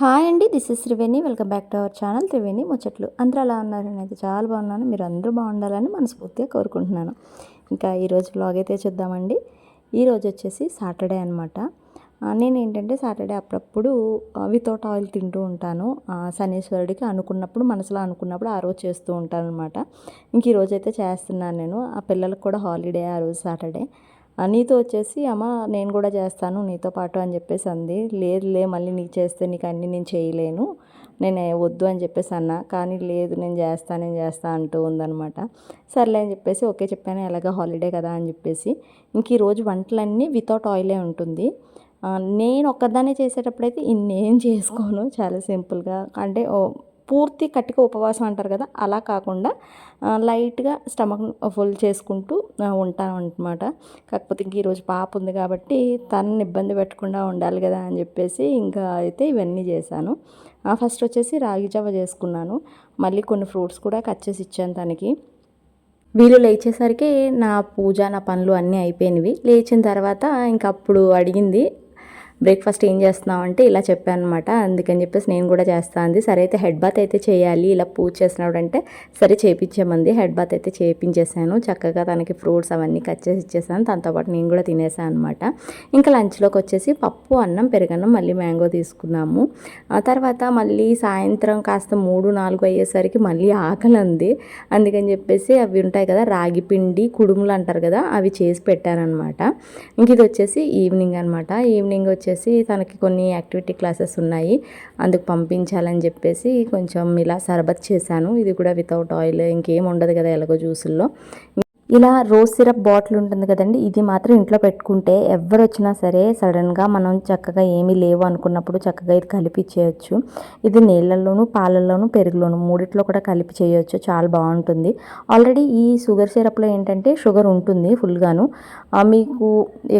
Hi అండి this is Triveni welcome back to our channel Triveni ముచ్చట్లు. అందరూ అలా ఉన్నారని అయితే చాలా బాగున్నాను. మీరు అందరూ బాగుండాలని మనస్ఫూర్తిగా కోరుకుంటున్నాను. ఇంకా ఈరోజు బ్లాగ్ అయితే చూద్దామండి. ఈరోజు వచ్చేసి సాటర్డే అనమాట నేను ఏంటంటే సాటర్డే అప్పుడప్పుడు వితౌట్ ఆయిల్ తింటూ ఉంటాను. శనీశ్వరుడికి అనుకున్నప్పుడు మనసులో అనుకున్నప్పుడు ఆ రోజు చేస్తూ ఉంటాను అనమాట ఇంక ఈరోజు అయితే చేస్తున్నాను నేను. ఆ పిల్లలకు కూడా హాలిడే ఆ రోజు సాటర్డే నీతో వచ్చేసి అమ్మ నేను కూడా చేస్తాను నీతో పాటు అని చెప్పేసి అంది. లేదు లే మళ్ళీ నీకు చేస్తే నీకు అన్నీ నేను చేయలేను. నేను వద్దు అని చెప్పేసి అన్న. కానీ లేదు నేను చేస్తా నేను చేస్తా అంటూ ఉందనమాట సర్లే అని చెప్పేసి ఓకే చెప్పాను ఎలాగ హాలిడే కదా అని చెప్పేసి. ఇంక ఈరోజు వంటలన్నీ వితౌట్ ఆయిలే ఉంటుంది. నేను ఒక్కదాన్నే చేసేటప్పుడైతే ఇన్నేం చేసుకోను. చాలా సింపుల్గా. అంటే ఓ పూర్తి కట్టిక ఉపవాసం అంటారు కదా అలా కాకుండా లైట్గా స్టమక్ ఫుల్ చేసుకుంటూ ఉంటాను అనమాట కాకపోతే ఇంక ఈరోజు పాప ఉంది కాబట్టి తనని ఇబ్బంది పెట్టకుండా ఉండాలి కదా అని చెప్పేసి ఇంకా అయితే ఇవన్నీ చేశాను. ఫస్ట్ వచ్చేసి రాగి జావ చేసుకున్నాను. మళ్ళీ కొన్ని ఫ్రూట్స్ కూడా కట్ చేసి ఇచ్చాను తనకి. వీళ్ళు లేచేసరికి నా పూజ నా పనులు అన్నీ అయిపోయినవి. లేచిన తర్వాత ఇంకప్పుడు అడిగింది బ్రేక్ఫాస్ట్ ఏం చేస్తున్నావు అంటే ఇలా చెప్పాను అనమాట అందుకని చెప్పేసి నేను కూడా చేస్తాను అంది. సరే అయితే హెడ్ బాత్ అయితే చేయాలి. ఇలా పూజ చేసినప్పుడు అంటే సరే చేపించామంది. హెడ్ బాత్ అయితే చేపించేసాను చక్కగా తనకి ఫ్రూట్స్ అవన్నీ కట్ చేసి ఇచ్చేసాను దాంతోపాటు నేను కూడా తినేసాను అనమాట. ఇంకా లంచ్లోకి వచ్చేసి పప్పు అన్నం పెరగన్నం మళ్ళీ మ్యాంగో తీసుకున్నాము. ఆ తర్వాత మళ్ళీ సాయంత్రం కాస్త మూడు నాలుగు అయ్యేసరికి మళ్ళీ ఆకలి ఉంది అందుకని చెప్పేసి అవి ఉంటాయి కదా రాగి పిండి కుడుములు అంటారు కదా అవి చేసి పెట్టానమాట ఇంక ఇది వచ్చేసి ఈవినింగ్ అనమాట. ఈవినింగ్ వచ్చి వచ్చేసి తనకి కొన్ని యాక్టివిటీ క్లాసెస్ ఉన్నాయి. అందుకు పంపించాలని చెప్పేసి కొంచెం ఇలా సర్బత్ చేశాను. ఇది కూడా వితౌట్ ఆయిల్ ఇంకేం ఉండదు కదా ఎలాగో జ్యూసుల్లో. ఇలా రోజ్ సిరప్ బాటిల్ ఉంటుంది కదండి ఇది మాత్రం ఇంట్లో పెట్టుకుంటే ఎవరు వచ్చినా సరే సడన్గా మనం చక్కగా ఏమీ లేవు అనుకున్నప్పుడు చక్కగా ఇది కలిపి చేయొచ్చు ఇది నీళ్ళల్లోనూ పాలల్లోనూ పెరుగులోను మూడిట్లో కూడా కలిపి చేయొచ్చు చాలా బాగుంటుంది. ఆల్రెడీ ఈ షుగర్ సిరప్లో ఏంటంటే షుగర్ ఉంటుంది ఫుల్గాను మీకు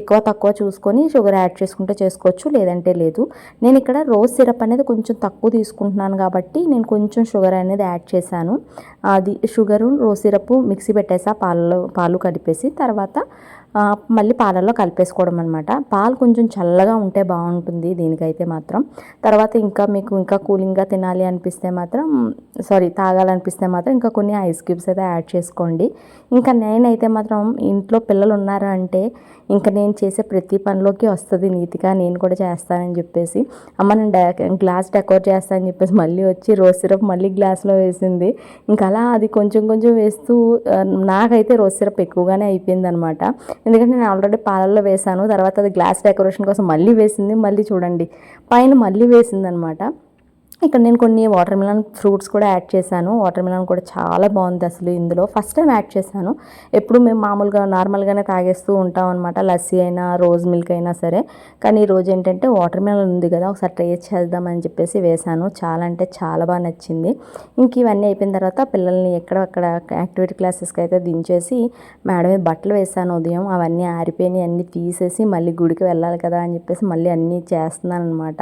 ఎక్కువ తక్కువ చూసుకొని షుగర్ యాడ్ చేసుకుంటే చేసుకోవచ్చు లేదంటే లేదు. నేను ఇక్కడ రోజ్ సిరప్ అనేది కొంచెం తక్కువ తీసుకుంటున్నాను కాబట్టి నేను కొంచెం షుగర్ అనేది యాడ్ చేశాను. అది షుగరు రోజ్ సిరప్ మిక్సీ పెట్టేసా పాలలో పాలు కలిపేసి తర్వాత మళ్ళీ పాలల్లో కలిపేసుకోవడం అనమాట పాలు కొంచెం చల్లగా ఉంటే బాగుంటుంది దీనికైతే మాత్రం. తర్వాత ఇంకా మీకు ఇంకా కూలింగ్గా తినాలి అనిపిస్తే మాత్రం సారీ తాగాలనిపిస్తే మాత్రం ఇంకా కొన్ని ఐస్ క్యూబ్స్ అయితే యాడ్ చేసుకోండి. ఇంకా నేనైతే మాత్రం ఇంట్లో పిల్లలు ఉన్నారు అంటే ఇంకా నేను చేసే ప్రతి పనిలోకి వస్తుంది నీతిగా నేను కూడా చేస్తానని చెప్పేసి. అమ్మ నేను డె గ్లాస్ డెకోర్ చేస్తానని చెప్పేసి మళ్ళీ వచ్చి రోజ్ సిరప్ మళ్ళీ గ్లాస్లో వేసింది. ఇంకా అలా అది కొంచెం కొంచెం వేస్తూ నాకైతే రోజ్ సిరప్ ఎక్కువగానే అయిపోయింది అనమాట ఎందుకంటే నేను ఆల్రెడీ పాలల్లో వేసాను తర్వాత అది గ్లాస్ డెకరేషన్ కోసం మళ్ళీ వేసింది. మళ్ళీ చూడండి. పైన మళ్ళీ వేసింది అనమాట ఇక్కడ నేను కొన్ని వాటర్ మిలన్ ఫ్రూట్స్ కూడా యాడ్ చేశాను. వాటర్ మిలన్ కూడా చాలా బాగుంది అసలు ఇందులో. ఫస్ట్ టైం యాడ్ చేశాను. ఎప్పుడు మేము మామూలుగా నార్మల్గానే తాగేస్తూ ఉంటాం అనమాట లస్సీ అయినా రోజ్ మిల్క్ అయినా సరే. కానీ ఈ రోజు ఏంటంటే వాటర్ మిలన్ ఉంది కదా ఒకసారి ట్రై చేద్దామని చెప్పేసి వేశాను. చాలా అంటే చాలా బాగా నచ్చింది. ఇంక ఇవన్నీ అయిపోయిన తర్వాత పిల్లల్ని ఎక్కడక్కడ యాక్టివిటీ క్లాసెస్కి అయితే దించేసి మేడం మీద బట్టలు వేసాను ఉదయం. అవన్నీ ఆరిపోయినాయి అన్నీ తీసేసి మళ్ళీ గుడికి వెళ్ళాలి కదా అని చెప్పేసి మళ్ళీ అన్నీ చేస్తున్నాను అనమాట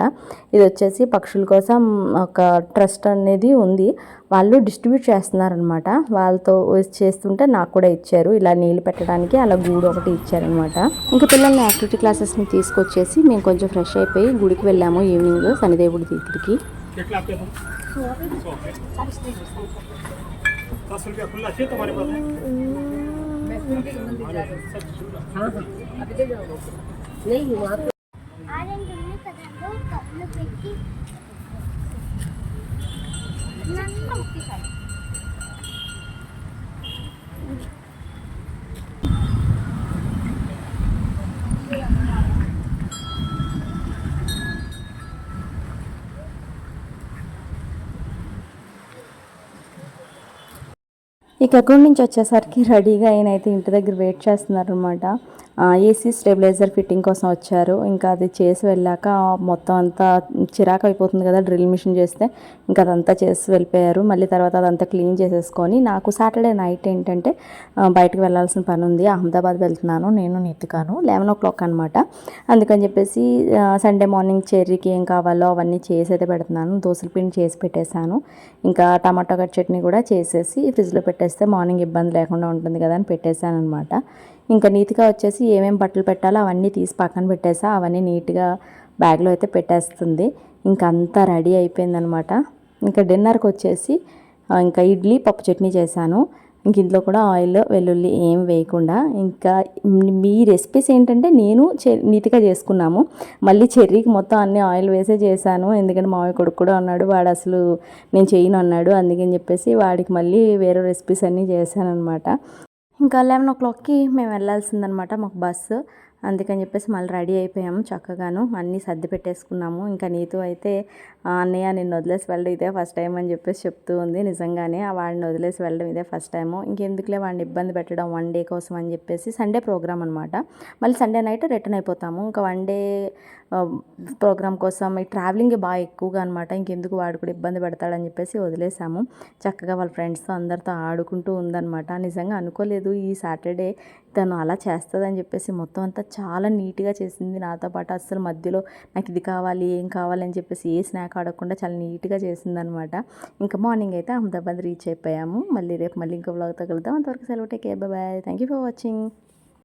ఇది వచ్చేసి పక్షుల కోసం ఒక ట్రస్ట్ అనేది ఉంది. వాళ్ళు డిస్ట్రిబ్యూట్ చేస్తున్నారనమాట వాళ్ళతో చేస్తుంటే నాకు కూడా ఇచ్చారు. ఇలా నీళ్ళు పెట్టడానికి అలా గూడు ఒకటి ఇచ్చారనమాట ఇంకా పిల్లల్ని యాక్టివిటీ క్లాసెస్ని తీసుకొచ్చేసి మేము కొంచెం ఫ్రెష్ అయిపోయి గుడికి వెళ్ళాము ఈవినింగ్ శనిదేవుడి దగ్గరికి. నేను నన్ను ఇక అక్కడి నుంచి వచ్చేసరికి రెడీగా ఆయన అయితే ఇంటి దగ్గర వెయిట్ చేస్తున్నారనమాట ఏసీ స్టెబిలైజర్ ఫిట్టింగ్ కోసం వచ్చారు. ఇంకా అది చేసి వెళ్ళాక మొత్తం అంతా చిరాకు అయిపోతుంది కదా డ్రిల్ మిషన్ చేస్తే. ఇంకా అదంతా చేసి వెళ్ళిపోయారు. మళ్ళీ తర్వాత అదంతా క్లీన్ చేసేసుకొని నాకు సాటర్డే నైట్ ఏంటంటే బయటకు వెళ్ళాల్సిన పని ఉంది. అహ్మదాబాద్ వెళ్తున్నాను. నేను నితికాను. లెవెన్ ఓ క్లాక్ అనమాట అందుకని చెప్పేసి సండే మార్నింగ్ చెర్రీకి ఏం కావాలో అవన్నీ చేసి అయితే పెడుతున్నాను. దోసల పిండి చేసి పెట్టేశాను. ఇంకా టమాటో కట్ చట్నీ కూడా చేసేసి ఫ్రిడ్జ్లో పెట్టేస్తే మార్నింగ్ ఇబ్బంది లేకుండా ఉంటుంది కదా అని పెట్టేశాను అనమాట ఇంకా నీట్గా వచ్చేసి ఏమేమి బట్టలు పెట్టాలో అవన్నీ తీసి పక్కన పెట్టేసా. అవన్నీ నీట్గా బ్యాగ్లో అయితే పెట్టేస్తుంది. ఇంకా అంతా రెడీ అయిపోయిందనమాట. ఇంకా డిన్నర్కి వచ్చేసి ఇంకా ఇడ్లీ పప్పు చట్నీ చేశాను. ఇంక ఇంట్లో కూడా ఆయిల్ వెల్లుల్లి ఏం వేయకుండా ఇంకా మీ రెసిపీస్ ఏంటంటే నేను చె- నీట్గా చేసుకున్నాము. మళ్ళీ చెర్రీకి మొత్తం అన్ని ఆయిల్ వేసే చేశాను. ఎందుకంటే మామయ్య కొడుకు కూడా ఉన్నాడు వాడు అసలు నేను చేయను అన్నాడు. అందుకని చెప్పేసి వాడికి మళ్ళీ వేరే రెసిపీస్ అన్నీ చేశాను అనమాట ఇంకా లెవెన్ ఓ క్లాక్కి మేము వెళ్ళాల్సిందనమాట మాకు బస్సు. అందుకని చెప్పేసి మళ్ళీ రెడీ అయిపోయాము చక్కగాను. అన్నీ సర్ది పెట్టేసుకున్నాము. ఇంకా నీతో అయితే అన్నయ్య నిన్ను వదిలేసి వెళ్ళడం ఇదే ఫస్ట్ టైం అని చెప్పేసి చెప్తూ ఉంది నిజంగానే. ఆ వాడిని వదిలేసి వెళ్ళడం ఇదే ఫస్ట్ టైము. ఇంకెందుకులే వాడిని ఇబ్బంది పెట్టడం వన్ డే కోసం అని చెప్పేసి సండే ప్రోగ్రామ్ అనమాట మళ్ళీ సండే నైట్ రిటర్న్ అయిపోతాము. ఇంకా వన్ డే ప్రోగ్రామ్ కోసం ఈ ట్రావెలింగ్ బాగా ఎక్కువగా అనమాట ఇంకెందుకు వాడు కూడా ఇబ్బంది పెడతాడని చెప్పేసి వదిలేసాము. చక్కగా వాళ్ళ ఫ్రెండ్స్తో అందరితో ఆడుకుంటూ ఉందన్నమాట. నిజంగా అనుకోలేదు ఈ సాటర్డే తను అలా చేస్తుందని చెప్పేసి మొత్తం అంతా చాలా నీట్గా చేసింది నాతో పాటు. అస్సలు మధ్యలో నాకు ఇది కావాలి ఏం కావాలి అని చెప్పేసి ఏ స్నాక్ ఆడకుండా చాలా నీట్గా చేసిందనమాట. ఇంకా మార్నింగ్ అయితే అహ్మదాబాద్ రీచ్ అయిపోయాము. మళ్ళీ రేపు మళ్ళీ ఇంకో బ్లాగ్ తగులుతాం అంతవరకు సెలవు take bye thank you for watching